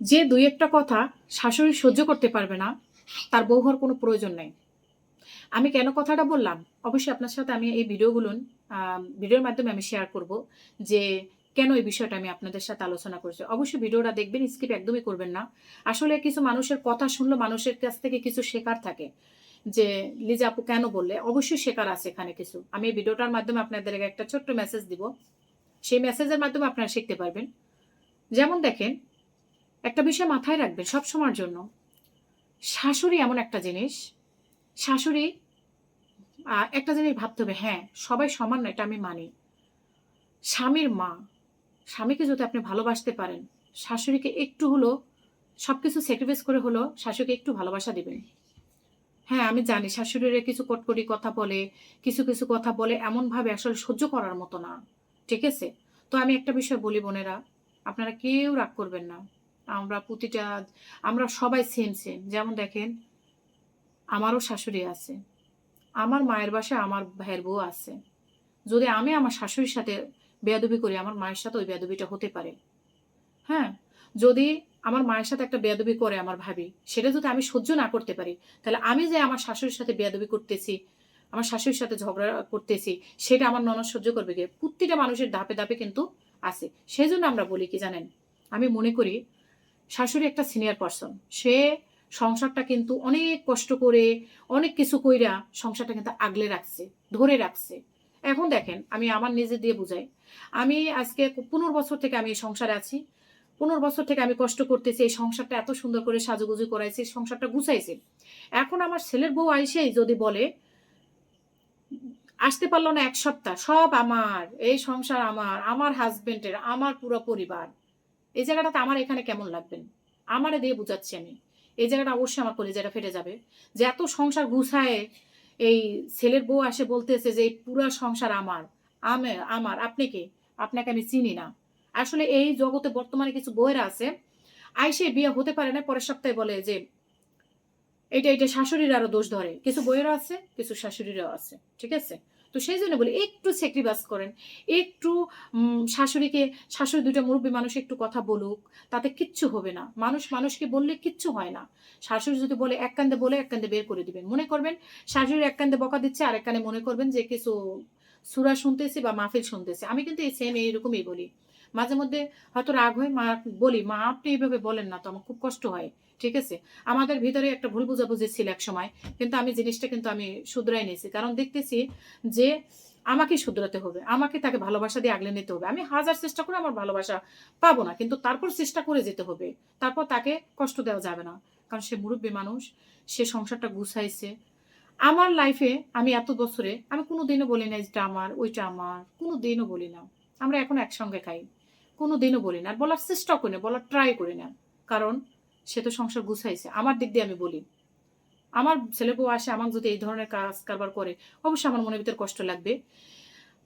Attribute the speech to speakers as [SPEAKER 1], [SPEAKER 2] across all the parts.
[SPEAKER 1] যে দুই একটা কথা শাশুড়ি সহ্য করতে পারবে না, তার বউ হওয়ার কোনো প্রয়োজন নেই। আমি কেন কথাটা বললাম? অবশ্যই আপনার সাথে আমি এই ভিডিওগুলো ভিডিওর মাধ্যমে আমি শেয়ার করব যে কেন এই বিষয়টা আমি আপনাদের সাথে আলোচনা করছি। অবশ্যই ভিডিওটা দেখবেন স্কিপ একদমই করবেন না। আসলে কিছু মানুষের কথা শুনলে মানুষের কাছ থেকে কিছু শেখার থাকে যে, লিজা আপু কেন বললে? অবশ্যই শেখার আছে এখানে কিছু। আমি এই ভিডিওটার মাধ্যমে আপনাদের একটা ছোট্ট মেসেজ দিব। সেই মেসেজের মাধ্যমে আপনারা শিখতে পারবেন। যেমন দেখেন একটা বিষয় মাথায় রাখবেন সব সময়ের জন্য। শাশুড়ি এমন একটা জিনিস। শাশুড়ি একটা জিনিস ভাবতে হবে হ্যাঁ সবাই সমান না, এটা আমি মানি। স্বামীর মা, স্বামীকে যদি আপনি ভালোবাসতে পারেন, শাশুড়িকে একটু হলো সব কিছু স্যাক্রিফাইস করে হলো শাশুড়িকে একটু ভালোবাসা দিবেন। হ্যাঁ আমি জানি শাশুড়িরা কিছু কটকটি কথা বলে, কিছু কিছু কথা বলে এমনভাবে আসলে সহ্য করার মতো না। ঠিক আছে? তো আমি একটা বিষয় বলি বোনেরা, আপনারা কেউ রাগ করবেন না। আমরা প্রতিটা, আমরা সবাই সেম সেম যেমন দেখেন, আমারও শাশুড়ি আছে। আমার মায়ের বাসায় আমার ভাইয়ের বউ আছে। যদি আমি আমার শাশুড়ির সাথে বেয়াদবি করি, আমার মায়ের সাথে ওই বেয়াদবিটা হতে পারে। হ্যাঁ? যদি আমার মায়ের সাথে একটা বেয়াদবি করে আমার ভাবি, সেটা যদি আমি সহ্য না করতে পারি, তাহলে আমি যে আমার শাশুড়ির সাথে বেয়াদবি করতেছি, আমার শাশুড়ির সাথে ঝগড়া করতেছি, সেটা আমার ননদ সহ্য করবে কি? প্রতিটা মানুষের ধাপে ধাপে কিন্তু আছে। সেই জন্য আমরা বলি কি জানেন? আমি মনে করি শাশুড়ি একটা সিনিয়র পার্সন সে সংসারটা কিন্তু অনেক কষ্ট করে, অনেক কিছু কইরা সংসারটা কিন্তু আগলে রাখছে, ধরে রাখছে। এখন দেখেন, আমি আমার নিজে দিয়ে বুঝাই। আমি আজকে পনেরো বছর থেকে আমি এই সংসারে আছি। পনেরো বছর থেকে আমি কষ্ট করতেছি, এই সংসারটা এত সুন্দর করে সাজুগুজু করাইছি সংসারটা গুছাইছি। এখন আমার ছেলের বউ আইসেই যদি বলে, আসতে পারল না এক সপ্তাহ, সব আমার, এই সংসার আমার আমার হাজবেন্ডের আমার পুরো পরিবার। এই জায়গাটাতে আমার এখানে কেমন লাগবেন আমারে দিয়ে বুঝাচ্ছি আমি। এই জায়গাটা অবশ্যই আমার কলেজাটা ফেটে যাবে। যে এত সংসার গুছায় এই ছেলের বউ আসে বলতেছে যে, এই পুরো সংসার আমার। আমি, আমার। আপনি কে? আপনাকে আমি চিনি না। আসলে এই জগতে বর্তমানে কিছু বইয়েরা আছে, আইসে বিয়ে হতে পারে না, পরের সপ্তাহে বলে যে এটা এটা শাশুড়ির আরও দোষ ধরে। কিছু বইয়েরও আছে, কিছু শাশুড়িরও আছে, ঠিক আছে? তো সেই জন্য বলি, একটু স্যাক্রিফাইস করেন। একটু শাশুড়িকে, শাশুড়ি দুটো মুরব্বী মানুষ একটু কথা বলুক, তাতে কিচ্ছু হবে না। মানুষ মানুষকে বললে কিচ্ছু হয় না। শাশুড়ি যদি বলে, এক কান্দে বলে, এক কান্দে বের করে দিবেন। মনে করবেন, শাশুড়ি এক কান্দে বকা দিচ্ছে আর এক কানে মনে করবেন যে কিছু সুরা শুনতেছে বা মাহফিল শুনতেছে। আমি কিন্তু এই সেম এইরকমই বলি। মাঝে মধ্যে হয়তো রাগ হয়, মা বলি, মা, আপনি এইভাবে বলেন না তো, আমার খুব কষ্ট হয়। ঠিক আছে? আমাদের ভিতরে একটা ভুল বোঝাবুঝি ছিল এক সময় কিন্তু আমি জিনিসটা কিন্তু আমি শুধরাই নিয়েছি। কারণ দেখতেছি যে আমাকে শুধরাতে হবে, আমাকে তাকে ভালোবাসা দিয়ে আগলে নিতে হবে। আমি হাজার চেষ্টা করে আমার ভালোবাসা পাবো না, কিন্তু তারপর চেষ্টা করে যেতে হবে। তারপর তাকে কষ্ট দেওয়া যাবে না। কারণ সে মুরব্বী মানুষ, সে সংসারটা গুছাইছে। আমার লাইফে আমি এত বছরে, আমি কোনো দিনও বলি না এটা আমার, ওইটা আমার কোনো দিনও বলি না। আমরা এখন একসঙ্গে খাই। কোনো দিনও বলি না। আর বলার চেষ্টা করি না, বলার ট্রাই করি না। কারণ সে তো সংসার গুছাইছে। আমার দিক দিয়ে আমি বলি। আমার ছেলে বউ আসে, আমাকে যদি এই ধরনের কাজ কারবার করে, অবশ্যই আমার মনের ভিতর কষ্ট লাগবে।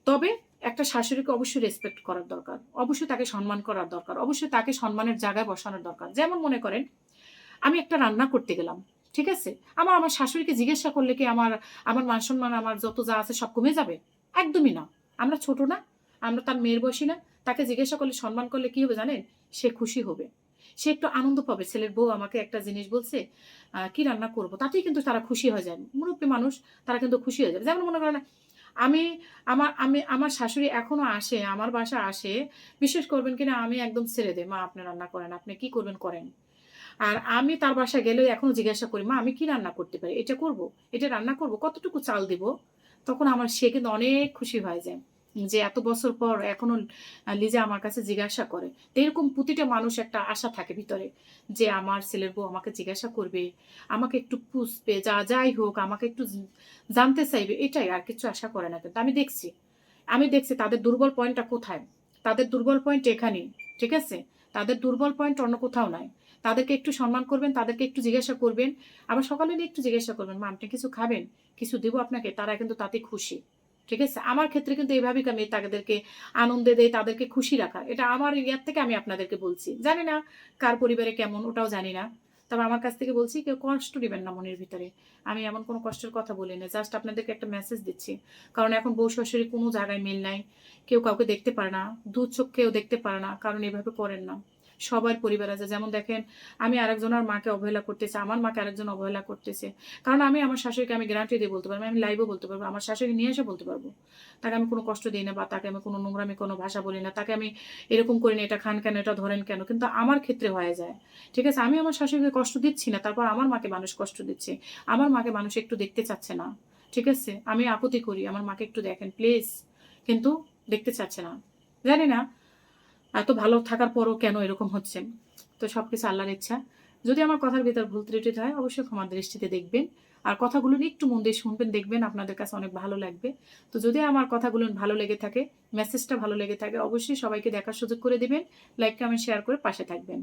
[SPEAKER 1] তবে একটা শাশুড়িকে অবশ্যই রেসপেক্ট করার দরকার। অবশ্যই তাকে সম্মান করার দরকার। অবশ্যই তাকে সম্মানের জায়গায় বসানোর দরকার। যেমন মনে করেন, আমি একটা রান্না করতে গেলাম, ঠিক আছে? আমার আমার শাশুড়িকে জিজ্ঞাসা করলে কি আমার আমার মান সম্মান, আমার যত যা আছে সব কমে যাবে? একদমই না। আমরা ছোট না, আমরা তার মেয়ের বয়সী না। তাকে জিজ্ঞাসা করলে, সম্মান করলে কি হবে জানেন? সে খুশি হবে। সে একটু আনন্দ পাবে। ছেলের বউ আমাকে একটা জিনিস বলছে কি রান্না করব? তাতেই কিন্তু তারা খুশি হয়ে যায় মুরব্বী মানুষ, তারা কিন্তু খুশি হয়ে যাবে। যেমন মনে করেন, আমি, আমার আমি, আমার শাশুড়ি এখনও আসে, আমার বাসা আসে, বিশ্বাস করবেন কিনা, আমি একদম ছেড়ে দেয় মা, আপনি রান্না করেন, আপনি কি করবেন করেন? আর আমি তার বাসায় গেলেও এখনও জিজ্ঞাসা করি, মা, আমি কি রান্না করতে পারি? এটা করব? এটা রান্না করব? কতটুকু চাল দিব? তখন আমার, সে কিন্তু অনেক খুশি হয়ে যায়। যে এত বছর পর এখনও লিজা আমার কাছে জিজ্ঞাসা করে। এরকম প্রতিটা মানুষ একটা আশা থাকে ভিতরে যে আমার ছেলের বউ আমাকে জিজ্ঞাসা করবে, আমাকে একটু পুষবে, যা যাই হোক, আমাকে একটু জানতে চাইবে, এটাই আর কিছু আশা করে না কিন্তু। আমি দেখছি আমি দেখছি তাদের দুর্বল পয়েন্টটা কোথায়? তাদের দুর্বল পয়েন্ট এখানেই ঠিক আছে? তাদের দুর্বল পয়েন্ট অন্য কোথাও নাই। তাদেরকে একটু সম্মান করবেন, তাদেরকে একটু জিজ্ঞাসা করবেন, আবার সকালে একটু জিজ্ঞাসা করবেন, মা, আপনি কিছু খাবেন? কিছু দেবো আপনাকে? তারা কিন্তু তাতে খুশি। ঠিক আছে? আমার ক্ষেত্রে কিন্তু এইভাবেই আমি তাদেরকে আনন্দে দেয় তাদেরকে খুশি রাখা। এটা আমার ইয়ার থেকে আমি আপনাদেরকে বলছি। জানি না কার পরিবারে কেমন, ওটাও জানি না। তবে আমার কাছ থেকে বলছি, কেউ কষ্ট দিবেন না মনের ভিতরে। আমি এমন কোনো কষ্টের কথা বলি না। জাস্ট আপনাদেরকে একটা মেসেজ দিচ্ছি। কারণ এখন বউ শাশুড়ি কোনো জায়গায় মিল নাই। কেউ কাউকে দেখতে পারে না। দু চোখ কেউ দেখতে পারে না। কারণ এভাবে করেন না। সবার পরিবার আছে। যেমন দেখেন, আমি আরেকজনের মাকে অবহেলা করতেছি, আমার মাকে আরেকজন অবহেলা করতেছে। কারণ আমি আমার শাশুড়িকে আমি গ্যারান্টি দিয়ে বলতে পারব, আমি লাইভও বলতে পারব, আমার শাশুড়ি নিয়ে এসে বলতে পারব। তাকে আমি কোনো কষ্ট দিই না বা তাকে আমি কোনো নোংরামি, কোনো ভাষা বলি না। তাকে আমি এরকম করি না, এটা খান কেন, এটা ধরেন কেন? কিন্তু আমার ক্ষেত্রে হয়ে যায়। ঠিক আছে, আমি আমার শাশুড়িকে কষ্ট দিচ্ছি না, তারপর আমার মাকে মানুষ কষ্ট দিচ্ছে। আমার মাকে মানুষ একটু দেখতে চাচ্ছে না। ঠিক আছে, আমি আপত্তি করি, আমার মাকে একটু দেখেন প্লিজ কিন্তু দেখতে চাচ্ছে না। জানি না এত ভালো থাকার পরও কেন এরকম হচ্ছে? তো সব কিছু আল্লাহর ইচ্ছা। যদি আমার কথার ভিতর ভুল ত্রুটি হয়, অবশ্যই ক্ষমার দৃষ্টিতে দেখবেন। আর কথাগুলো একটু মন দিয়ে শুনবেন, দেখবেন আপনাদের কাছে অনেক ভালো লাগবে। তো যদি আমার কথাগুলো ভালো লেগে থাকে মেসেজটা ভালো লেগে থাকে, অবশ্যই সবাইকে দেখার সুযোগ করে দেবেন লাইক কমেন্ট শেয়ার করে পাশে থাকবেন।